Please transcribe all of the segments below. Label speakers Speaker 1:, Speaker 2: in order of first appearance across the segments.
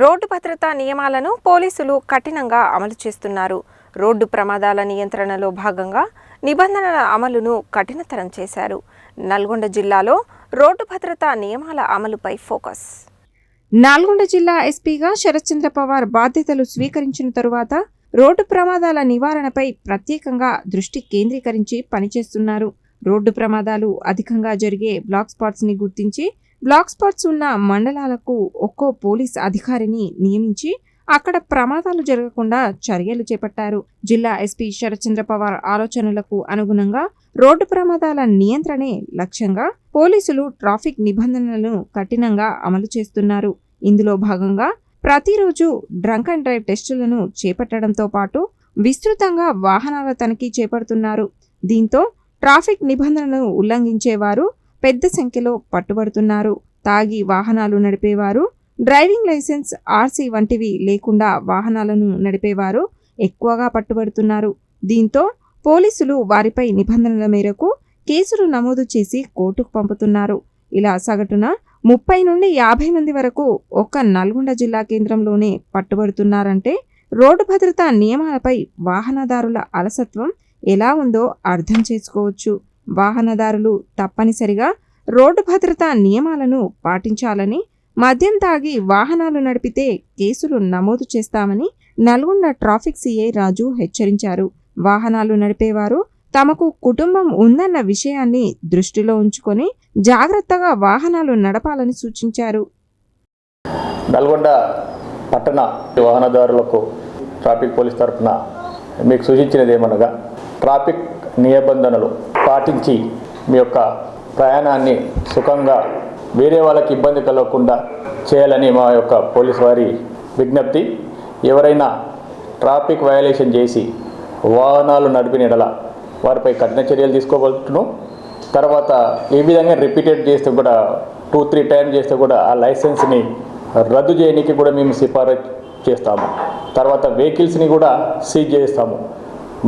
Speaker 1: Road భద్రతా నియమాలను పోలీసులు కఠినంగా అమలు చేస్తున్నారు. రోడ్డు ప్రమాదాల నియంత్రణలో భాగంగా నిబంధనల అమలును కఠినతరం చేశారు. నల్గొండ జిల్లాలో రోడ్డు భద్రతా నియమాల అమలుపై ఫోకస్. నల్గొండ జిల్లా ఎస్పీగా శరత్చంద్ర పవార్ బాధ్యతలు స్వీకరించిన తరువాత రోడ్డు ప్రమాదాల నివారణపై ప్రత్యేకంగా దృష్టి కేంద్రీకరించి పనిచేస్తున్నారు. రోడ్డు ప్రమాదాలు అధికంగా జరిగే బ్లాక్ స్పాట్స్ని గుర్తించి బ్లాక్ స్పాట్స్ ఉన్న మండలాలకు ఒక్కో పోలీస్ అధికారిని నియమించి అక్కడ ప్రమాదాలు జరగకుండా చర్యలు చేపట్టారు. జిల్లా ఎస్పీ శరత్చంద్ర పవార్ ఆలోచనలకు అనుగుణంగా రోడ్డు ప్రమాదాల నియంత్రణే లక్ష్యంగా పోలీసులు ట్రాఫిక్ నిబంధనలను కఠినంగా అమలు చేస్తున్నారు. ఇందులో భాగంగా ప్రతిరోజు డ్రంక్ అండ్ డ్రైవ్ టెస్టులను చేపట్టడంతో పాటు విస్తృతంగా వాహనాల తనిఖీ చేపడుతున్నారు. దీంతో ట్రాఫిక్ నిబంధనలను ఉల్లంఘించేవారు పెద్ద సంఖ్యలో పట్టుబడుతున్నారు. తాగి వాహనాలు నడిపేవారు డ్రైవింగ్ లైసెన్స్ ఆర్సీ వంటివి లేకుండా వాహనాలను నడిపేవారు ఎక్కువగా పట్టుబడుతున్నారు. దీంతో పోలీసులు వారిపై నిబంధనల మేరకు కేసులు నమోదు చేసి కోర్టుకు పంపుతున్నారు. ఇలా సగటున ముప్పై నుండి యాభై మంది వరకు ఒక్క నల్గొండ జిల్లా కేంద్రంలోనే పట్టుబడుతున్నారంటే రోడ్డు భద్రతా నియమాలపై వాహనదారుల అలసత్వం ఎలా ఉందో అర్థం చేసుకోవచ్చు. వాహనదారులు తప్పనిసరిగా రోడ్డు భద్రతా నియమాలను పాటించాలని మద్యం తాగి వాహనాలు నడిపితే కేసులు నమోదు చేస్తామని నల్గొండ ట్రాఫిక్ సీఐ రాజు హెచ్చరించారు. వాహనాలు నడిపేవారు తమకు కుటుంబం ఉందన్న విషయాన్ని దృష్టిలో ఉంచుకొని జాగ్రత్తగా వాహనాలు నడపాలని సూచించారు.
Speaker 2: నల్గొండ పట్టణ వాహనదారులకు ట్రాఫిక్ పోలీస్ తరఫున మీకు సూచించినది ఏమనగా ట్రాఫిక్ నిబంధనలు పాటించి మీ యొక్క ప్రయాణాన్ని సుఖంగా వేరే వాళ్ళకి ఇబ్బంది కలగకుండా చేయాలని మా యొక్క పోలీస్ వారి విజ్ఞప్తి. ఎవరైనా ట్రాఫిక్ వయలేషన్ చేసి వాహనాలు నడిపిన ఎడల వారిపై కఠిన చర్యలు తీసుకోబడుతున్నాం తర్వాత ఏ విధంగా రిపీటెడ్ చేస్తే కూడా టూ త్రీ టైం చేస్తే కూడా ఆ లైసెన్స్ని రద్దు చేయడానికి కూడా మేము సిఫారసు చేస్తాము. తర్వాత వెహికల్స్ని కూడా సీజ్ చేస్తాము.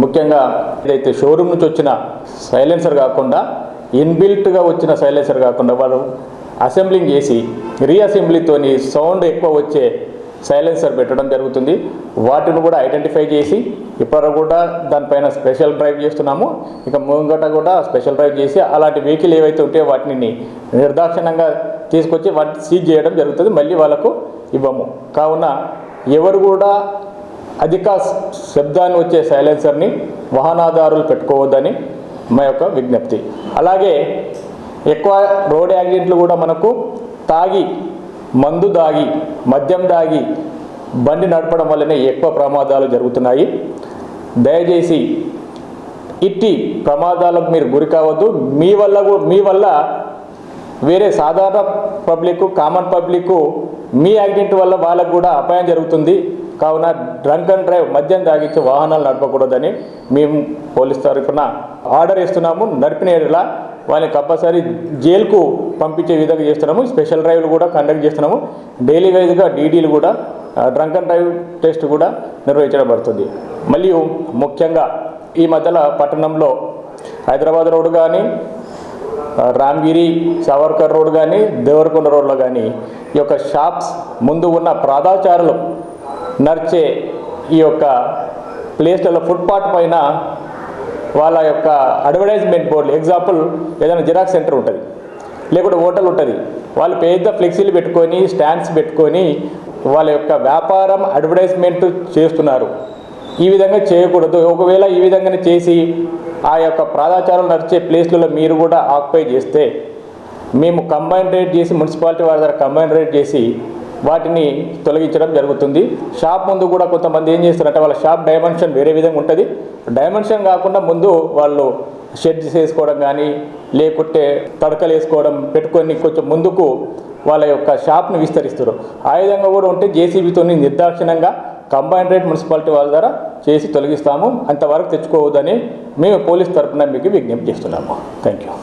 Speaker 2: ముఖ్యంగా ఏదైతే షోరూమ్ నుంచి వచ్చిన సైలెన్సర్ కాకుండా ఇన్బిల్ట్గా వచ్చిన సైలెన్సర్ కాకుండా వాళ్ళు అసెంబ్లింగ్ చేసి రీఅసెంబ్లీతోని సౌండ్ ఎక్కువ వచ్చే సైలెన్సర్ పెట్టడం జరుగుతుంది. వాటిని కూడా ఐడెంటిఫై చేసి ఇప్పుడు కూడా దానిపైన స్పెషల్ డ్రైవ్ చేస్తున్నాము. ఇక ముంగట కూడా స్పెషల్ డ్రైవ్ చేసి అలాంటి వెహికల్ ఏవైతే ఉంటాయో వాటిని నిర్దాక్షిణంగా తీసుకొచ్చి వాటిని సీజ్ చేయడం జరుగుతుంది. మళ్ళీ వాళ్ళకు ఇవ్వము. కావున ఎవరు కూడా అధిక శబ్దాన్ని వచ్చే సైలెన్సర్ని వాహనాదారులు పెట్టుకోవద్దని మా యొక్క విజ్ఞప్తి. అలాగే ఎక్కువ రోడ్ యాక్సిడెంట్లు కూడా మనకు తాగి మందు దాగి మద్యం దాగి బండి నడపడం వల్లనే ఎక్కువ ప్రమాదాలు జరుగుతున్నాయి. దయచేసి ఇట్టి ప్రమాదాలకు మీరు గురి కావద్దు. మీ వల్ల మీ వల్ల వేరే సాధారణ పబ్లిక్ కామన్ పబ్లిక్ మీ యాక్సిడెంట్ వల్ల వాళ్ళకు కూడా అపాయం జరుగుతుంది. కావున డ్రంక్ అండ్ డ్రైవ్ మద్యం తాగించి వాహనాలు నడపకూడదని మేము పోలీస్ తరఫున ఆర్డర్ ఇస్తున్నాము నడిపిన వాళ్ళని కంపల్సరీ జైలుకు పంపించే విధంగా చేస్తున్నాము. స్పెషల్ డ్రైవ్లు కూడా కండక్ట్ చేస్తున్నాము. డైలీ వైజ్గా డీడీలు కూడా డ్రంక్ అండ్ డ్రైవ్ టెస్ట్ కూడా నిర్వహించబడుతుంది మరియు ముఖ్యంగా ఈ మధ్యలో పట్టణంలో హైదరాబాద్ రోడ్డు కానీ రామ్గిరి సావర్కర్ రోడ్ కానీ దేవరకొండ రోడ్లో కానీ ఈ యొక్క షాప్స్ ముందు ఉన్న ప్రాదాచారులు నడిచే ఈ యొక్క ప్లేస్లలో ఫుట్పాత్ పైన వాళ్ళ యొక్క అడ్వర్టైజ్మెంట్ బోర్డులు ఎగ్జాంపుల్ ఏదైనా జిరాక్స్ సెంటర్ ఉంటుంది. లేకుంటే హోటల్ ఉంటుంది. వాళ్ళు పెద్ద ఫ్లెక్సీలు పెట్టుకొని స్టాండ్స్ పెట్టుకొని వాళ్ళ యొక్క వ్యాపారం అడ్వర్టైజ్మెంట్ చేస్తున్నారు. ఈ విధంగా చేయకూడదు. ఒకవేళ ఈ విధంగానే చేసి ఆ యొక్క ప్రాదాచారం నడిచే ప్లేస్లలో మీరు కూడా ఆక్యుపై చేస్తే మేము కంబైన్ రేట్ చేసి మున్సిపాలిటీ వారి దగ్గర కంబైన్ రేట్ చేసి వాటిని తొలగించడం జరుగుతుంది. షాప్ ముందు కూడా కొంతమంది ఏం చేస్తారంటే వాళ్ళ షాప్ డైమెన్షన్ వేరే విధంగా ఉంటుంది. డైమెన్షన్ కాకుండా ముందు వాళ్ళు షెడ్జ్ వేసుకోవడం కానీ లేకుంటే తడకలు వేసుకోవడం పెట్టుకొని కొంచెం ముందుకు వాళ్ళ యొక్క షాప్ను విస్తరిస్తారు. ఆ విధంగా కూడా ఉంటే జేసీబీతో నిర్దాక్షిణంగా కంబైన్ రేట్ మున్సిపాలిటీ వాళ్ళ ద్వారా చేసి తొలగిస్తాము అంతవరకు తెచ్చుకోవద్దని మేము పోలీస్ తరఫున మీకు విజ్ఞప్తి చేస్తున్నాము. Thank you